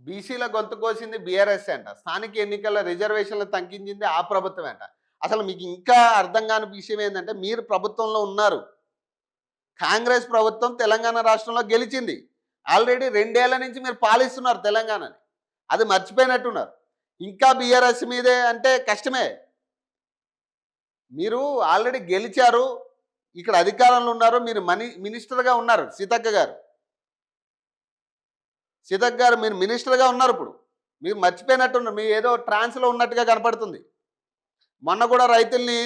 బీసీల గొంతు కోసింది బీఆర్ఎస్ అంట. స్థానిక ఎన్నికల రిజర్వేషన్లు తగ్గించింది ఆ ప్రభుత్వం అంట. అసలు మీకు ఇంకా అర్థం కాని విషయం ఏంటంటే మీరు ప్రభుత్వంలో ఉన్నారు. కాంగ్రెస్ ప్రభుత్వం తెలంగాణ రాష్ట్రంలో గెలిచింది. ఆల్రెడీ రెండేళ్ళ నుంచి మీరు పాలిస్తున్నారు తెలంగాణని. అది మర్చిపోయినట్టున్నారు. ఇంకా బీఆర్ఎస్ మీదే అంటే కష్టమే. మీరు ఆల్రెడీ గెలిచారు. ఇక్కడ అధికారంలో ఉన్నారు. మీరు మనీ మినిస్టర్గా ఉన్నారు. సీతక్క గారు. సీతక్ గారు మీరు మినిస్టర్గా ఉన్నారు ఇప్పుడు. మీరు మర్చిపోయినట్టున్నారు. మీరు ఏదో ట్రాన్స్లో ఉన్నట్టుగా కనపడుతుంది. మొన్న కూడా రైతుల్ని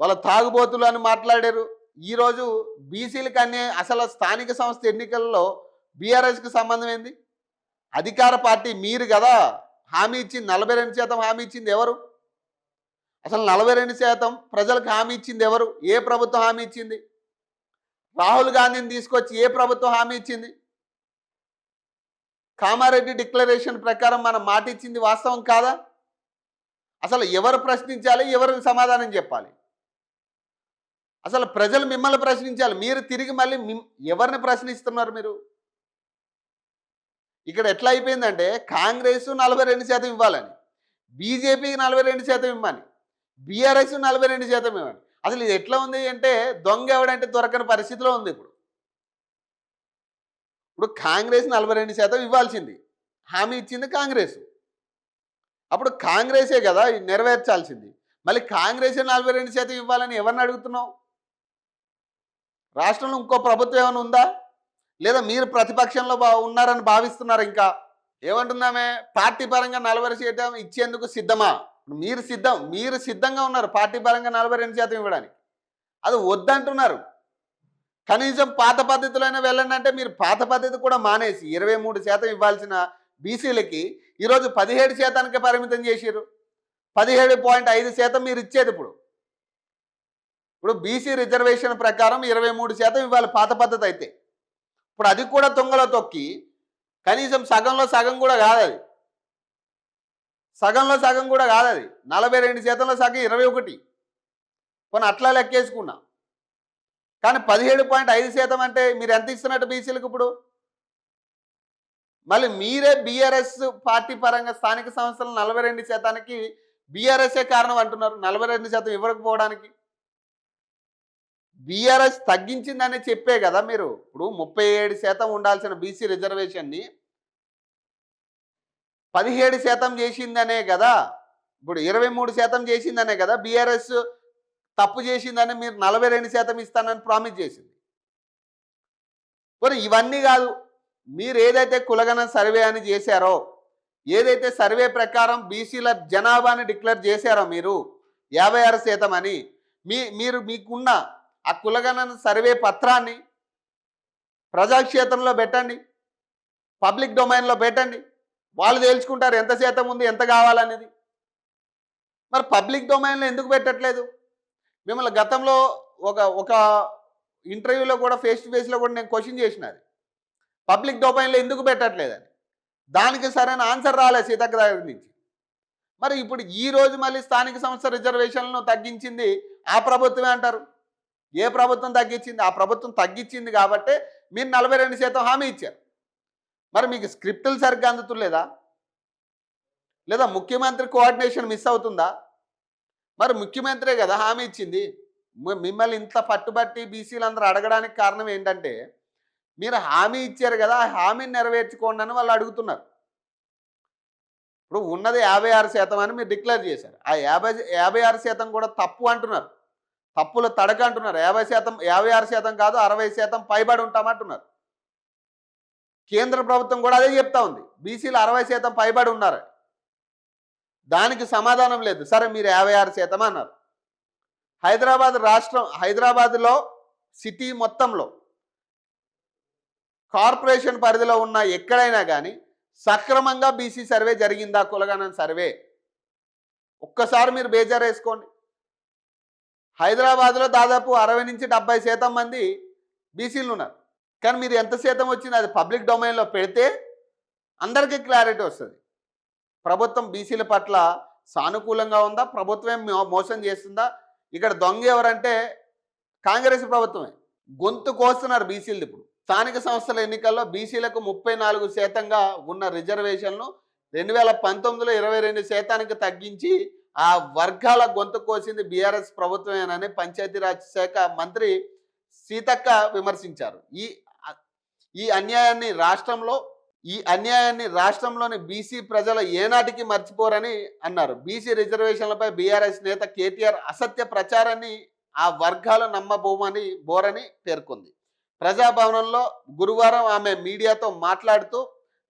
వాళ్ళ తాగుబోతులు అని మాట్లాడారు. ఈరోజు బీసీల అనే అసలు స్థానిక సంస్థ ఎన్నికల్లో బీఆర్ఎస్కి సంబంధం ఏంది? అధికార పార్టీ మీరు కదా హామీ ఇచ్చింది. నలభై రెండు శాతం హామీ ఇచ్చింది ఎవరు? అసలు నలభై రెండు శాతం ప్రజలకు హామీ ఇచ్చింది ఎవరు? ఏ ప్రభుత్వం హామీ ఇచ్చింది? రాహుల్ గాంధీని తీసుకొచ్చి ఏ ప్రభుత్వం హామీ ఇచ్చింది? కామారెడ్డి డిక్లరేషన్ ప్రకారం మనం మాట ఇచ్చింది వాస్తవం కాదా? అసలు ఎవరు ప్రశ్నించాలి ఎవరు సమాధానం చెప్పాలి? అసలు ప్రజలు మిమ్మల్ని ప్రశ్నించాలి మీరు తిరిగి మళ్ళీ ఎవరిని ప్రశ్నిస్తున్నారు మీరు? ఇక్కడ ఎట్లా అయిపోయిందంటే కాంగ్రెస్ నలభై రెండు శాతం ఇవ్వాలని బీజేపీకి నలభై రెండు శాతం ఇవ్వాలి బీఆర్ఎస్ నలభై రెండు శాతం ఇవ్వని అసలు ఇది ఎట్లా ఉంది అంటే దొంగ ఎవడంటే దొరకని పరిస్థితిలో ఉంది ఇప్పుడు. ఇప్పుడు కాంగ్రెస్ నలభై రెండు శాతం ఇవ్వాల్సింది. హామీ ఇచ్చింది కాంగ్రెస్. అప్పుడు కాంగ్రెసే కదా నెరవేర్చాల్సింది. మళ్ళీ కాంగ్రెసే నలభై రెండు శాతం ఇవ్వాలని ఎవరిని అడుగుతున్నావు? రాష్ట్రంలో ఇంకో ప్రభుత్వం ఏమైనా ఉందా? లేదా మీరు ప్రతిపక్షంలో బా ఉన్నారని భావిస్తున్నారు ఇంకా? ఏమంటున్నామే? పార్టీ పరంగా నలభై శాతం ఇచ్చేందుకు సిద్ధమా? మీరు సిద్ధం మీరు సిద్ధంగా ఉన్నారు పార్టీ పరంగా నలభై రెండు శాతం ఇవ్వడానికి. అది వద్దంటున్నారు. కనీసం పాత పద్ధతిలోనే వెళ్ళండి అంటే మీరు పాత పద్ధతి కూడా మానేసి ఇరవై మూడు శాతం ఇవ్వాల్సిన బీసీలకి ఈరోజు పదిహేడు శాతానికి పరిమితం చేశారు పదిహేడు పాయింట్ ఐదు శాతం మీరు ఇచ్చేది ఇప్పుడు. ఇప్పుడు బీసీ రిజర్వేషన్ ప్రకారం ఇరవై మూడు శాతం ఇవ్వాలి పాత పద్ధతి అయితే. ఇప్పుడు అది కూడా తొంగలో తొక్కి కనీసం సగంలో సగం కూడా కాదది. సగంలో సగం కూడా కాదది. నలభై రెండు శాతంలో సగం ఇరవై ఒకటి. పోనీ అట్లా లెక్కేసుకున్నా. కానీ పదిహేడు పాయింట్ ఐదు శాతం అంటే మీరు ఎంత ఇస్తున్నట్టు బీసీలకు ఇప్పుడు? మళ్ళీ మీరే బీఆర్ఎస్ పార్టీ పరంగా స్థానిక సంస్థలు నలభై రెండు శాతానికి బీఆర్ఎస్ఏ కారణం అంటున్నారు. నలభై రెండు శాతం ఇవ్వకపోవడానికి. బీఆర్ఎస్ తగ్గించిందని చెప్పే కదా మీరు. ఇప్పుడు ముప్పై ఏడు శాతం ఉండాల్సిన బీసీ రిజర్వేషన్ని పదిహేడు శాతం చేసిందనే కదా. ఇప్పుడు ఇరవై మూడు శాతం చేసిందనే కదా బీఆర్ఎస్ తప్పు చేసిందని మీరు నలభై రెండు శాతం ఇస్తానని ప్రామిస్ చేసింది. మరి ఇవన్నీ కాదు మీరు ఏదైతే కులగన సర్వే అని చేశారో ఏదైతే సర్వే ప్రకారం బీసీల జనాభాని డిక్లేర్ చేశారో మీరు యాభై ఆరు శాతం అని మీ మీరు మీకున్న ఆ కులగణన సర్వే పత్రాన్ని ప్రజాక్షేత్రంలో పెట్టండి పబ్లిక్ డొమైన్లో పెట్టండి. వాళ్ళు తేల్చుకుంటారు ఎంత శాతం ఉంది ఎంత కావాలనేది. మరి పబ్లిక్ డొమైన్లో ఎందుకు పెట్టట్లేదు? మిమ్మల్ని గతంలో ఒక ఒక ఇంటర్వ్యూలో కూడా ఫేస్ టు ఫేస్లో కూడా నేను క్వశ్చన్ చేసినది పబ్లిక్ డొమైన్లో ఎందుకు పెట్టట్లేదని. దానికి సరైన ఆన్సర్ రాలేదు సీతక్క దగ్గర నుంచి. మరి ఇప్పుడు ఈ రోజు మళ్ళీ స్థానిక సంస్థ రిజర్వేషన్లను తగ్గించింది ఆ ప్రభుత్వమే అంటారు. ఏ ప్రభుత్వం తగ్గించింది? ఆ ప్రభుత్వం తగ్గించింది కాబట్టే మీరు నలభై రెండు శాతం హామీ ఇచ్చారు. మరి మీకు స్క్రిప్టులు సరిగ్గా అందుతులేదా? లేదా ముఖ్యమంత్రి కోఆర్డినేషన్ మిస్ అవుతుందా? మరి ముఖ్యమంత్రే కదా హామీ ఇచ్చింది. మిమ్మల్ని ఇంత పట్టుబట్టి బీసీలు అందరూ అడగడానికి కారణం ఏంటంటే మీరు హామీ ఇచ్చారు కదా ఆ హామీని నెరవేర్చుకోండి అని వాళ్ళు అడుగుతున్నారు. ఇప్పుడు ఉన్నది యాభై ఆరు శాతం అని మీరు డిక్లేర్ చేశారు. ఆ యాభై యాభై ఆరు శాతం కూడా తప్పు అంటున్నారు. తప్పుల తడక అంటున్నారు. యాభై శాతం యాభై ఆరు శాతం కాదు అరవై శాతం పైబడి ఉంటామంటున్నారు. కేంద్ర ప్రభుత్వం కూడా అదే చెప్తా ఉంది. బీసీలు అరవై శాతం పైబడి ఉన్నారు. దానికి సమాధానం లేదు. సరే మీరు యాభై ఆరు శాతం అన్నారు. హైదరాబాద్ రాష్ట్రం హైదరాబాద్లో సిటీ మొత్తంలో కార్పొరేషన్ పరిధిలో ఉన్న ఎక్కడైనా కానీ సక్రమంగా బీసీ సర్వే జరిగిందా? కులగణన సర్వే. ఒక్కసారి మీరు బేజారు వేసుకోండి హైదరాబాద్లో దాదాపు అరవై నుంచి డెబ్బై శాతం మంది బీసీలు ఉన్నారు. కానీ మీరు ఎంత శాతం వచ్చింది అది పబ్లిక్ డొమైన్లో పెడితే అందరికీ క్లారిటీ వస్తుంది. ప్రభుత్వం బీసీల పట్ల సానుకూలంగా ఉందా? ప్రభుత్వం మో- మోసం చేస్తుందా? ఇక్కడ దొంగ ఎవరంటే కాంగ్రెస్ ప్రభుత్వమే. గొంతు కోస్తున్నారు బీసీలు ఇప్పుడు. స్థానిక సంస్థల ఎన్నికల్లో బీసీలకు ముప్పై నాలుగు శాతంగా ఉన్న రిజర్వేషన్లు రెండు వేల పంతొమ్మిదిలో ఇరవై రెండు శాతానికి తగ్గించి ఆ వర్గాల గొంతు కోసింది బీఆర్ఎస్ ప్రభుత్వమేనని పంచాయతీరాజ్ శాఖ మంత్రి సీతక్క విమర్శించారు. ఈ ఈ అన్యాయాన్ని రాష్ట్రంలో ఈ అన్యాయాన్ని రాష్ట్రంలోని బీసీ ప్రజలు ఏనాటికి మర్చిపోరని అన్నారు. బీసీ రిజర్వేషన్లపై బీఆర్ఎస్ నేత కేటీఆర్ అసత్య ప్రచారాన్ని ఆ వర్గాలు నమ్మబోమని బోరని పేర్కొంది. ప్రజాభవనంలో గురువారం ఆమె మీడియాతో మాట్లాడుతూ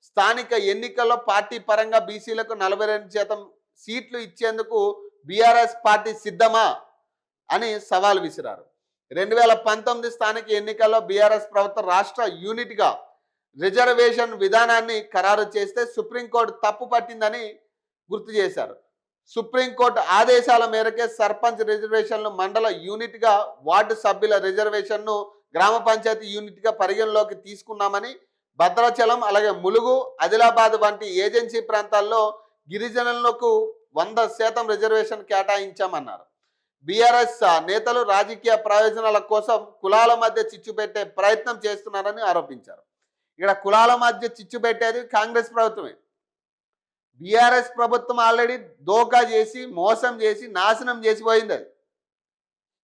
స్థానిక ఎన్నికల్లో పార్టీ పరంగా బీసీలకు నలభై రెండు శాతం సీట్లు ఇచ్చేందుకు బీఆర్ఎస్ పార్టీ సిద్ధమా? అని సవాల్ విసిరారు. రెండు వేల పంతొమ్మిది స్థానిక ఎన్నికల్లో బీఆర్ఎస్ ప్రభుత్వం రాష్ట్ర యూనిట్గా రిజర్వేషన్ విధానాన్ని ఖరారు చేస్తే సుప్రీంకోర్టు తప్పు పట్టిందని గుర్తు చేశారు. సుప్రీంకోర్టు ఆదేశాల మేరకే సర్పంచ్ రిజర్వేషన్లు మండల యూనిట్గా వార్డు సభ్యుల రిజర్వేషన్ను గ్రామ పంచాయతీ యూనిట్గా పరిగణలోకి తీసుకున్నామని భద్రాచలం అలాగే ములుగు ఆదిలాబాద్ వంటి ఏజెన్సీ ప్రాంతాల్లో గిరిజనులకు వంద శాతం రిజర్వేషన్ కేటాయించామన్నారు. బీఆర్ఎస్ నేతలు రాజకీయ ప్రయోజనాల కోసం కులాల మధ్య చిచ్చు పెట్టే ప్రయత్నం చేస్తున్నారని ఆరోపించారు. ఇక్కడ కులాల మధ్య చిచ్చు పెట్టేది కాంగ్రెస్ ప్రభుత్వమే. బీఆర్ఎస్ ప్రభుత్వం ఆల్రెడీ దోకా చేసి మోసం చేసి నాశనం చేసి పోయింది అది.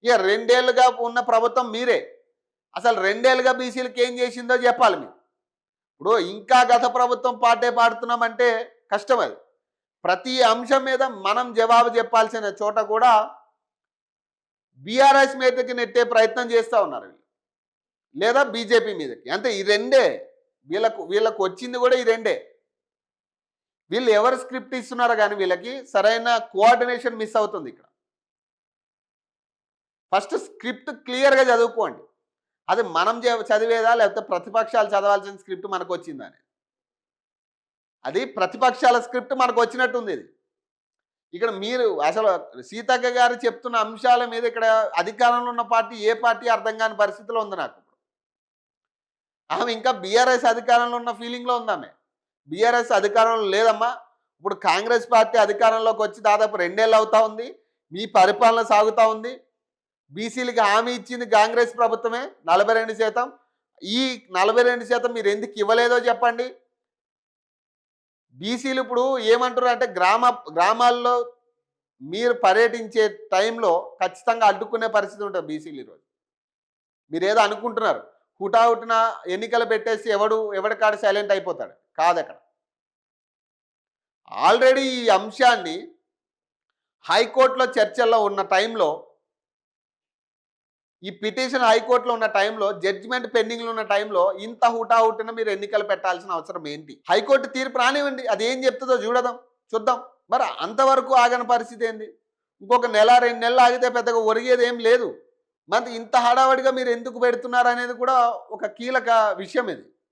ఇక రెండేళ్ళుగా ఉన్న ప్రభుత్వం మీరే. అసలు రెండేళ్ళుగా బీసీలకు ఏం చేసిందో చెప్పాలి మీరు. ఇప్పుడు ఇంకా గత ప్రభుత్వం పాటే పాడుతున్నామంటే కష్టం అది. ప్రతి అంశం మీద మనం జవాబు చెప్పాల్సిన చోట కూడా బీఆర్ఎస్ మీదకి నెట్టే ప్రయత్నం చేస్తూ ఉన్నారు లేదా బీజేపీ మీదకి. అంతే ఈ రెండే. వీళ్ళకు వీళ్ళకు వచ్చింది కూడా ఈ రెండే. వీళ్ళు ఎవరు స్క్రిప్ట్ ఇస్తున్నారో కానీ వీళ్ళకి సరైన కోఆర్డినేషన్ మిస్ అవుతుంది ఇక్కడ. ఫస్ట్ స్క్రిప్ట్ క్లియర్గా చదువుకోండి. అది మనం చదివేదా లేకపోతే ప్రతిపక్షాలు చదవాల్సిన స్క్రిప్ట్ మనకు వచ్చిందని అది ప్రతిపక్షాల స్క్రిప్ట్ మనకు వచ్చినట్టుంది ఇది. ఇక్కడ మీరు అసలు సీతక్క గారు చెప్తున్న అంశాల మీద ఇక్కడ అధికారంలో ఉన్న పార్టీ ఏ పార్టీ అర్థం కాని పరిస్థితిలో ఉంది నాకు. ఆమె ఇంకా బీఆర్ఎస్ అధికారంలో ఉన్న ఫీలింగ్లో ఉందామె. బీఆర్ఎస్ అధికారంలో లేదమ్మా. ఇప్పుడు కాంగ్రెస్ పార్టీ అధికారంలోకి వచ్చి దాదాపు రెండేళ్ళు అవుతా ఉంది. మీ పరిపాలన సాగుతూ ఉంది. బీసీలకి హామీ ఇచ్చింది కాంగ్రెస్ ప్రభుత్వమే నలభై రెండు శాతం. ఈ నలభై రెండు శాతం మీరు ఎందుకు ఇవ్వలేదో చెప్పండి. బీసీలు ఇప్పుడు ఏమంటారు అంటే గ్రామ గ్రామాల్లో మీరు పర్యటించే టైంలో ఖచ్చితంగా అడ్డుకునే పరిస్థితి ఉంటుంది బీసీలు ఈరోజు. మీరు ఏదో అనుకుంటున్నారు. హుటాహుటిన ఎన్నికలు పెట్టేసి ఎవడు ఎవడికాడ సైలెంట్ అయిపోతాడు? కాదు అక్కడ ఆల్రెడీ ఈ అంశాన్ని హైకోర్టులో చర్చల్లో ఉన్న టైంలో ఈ పిటిషన్ హైకోర్టులో ఉన్న టైంలో జడ్జిమెంట్ పెండింగ్లో ఉన్న టైంలో ఇంత హుటాహుటిన మీరు ఎన్నికలు పెట్టాల్సిన అవసరం ఏంటి? హైకోర్టు తీర్పు రానివ్వండి. అది ఏం చెప్తుందో చూడదాం చూద్దాం. మరి అంతవరకు ఆగని పరిస్థితి ఏంది? ఇంకొక నెల రెండు నెలలు ఆగితే పెద్దగా ఒరిగేది ఏం లేదు. మరి ఇంత హడావడిగా మీరు ఎందుకు పెడుతున్నారు అనేది కూడా ఒక కీలక విషయం ఇది.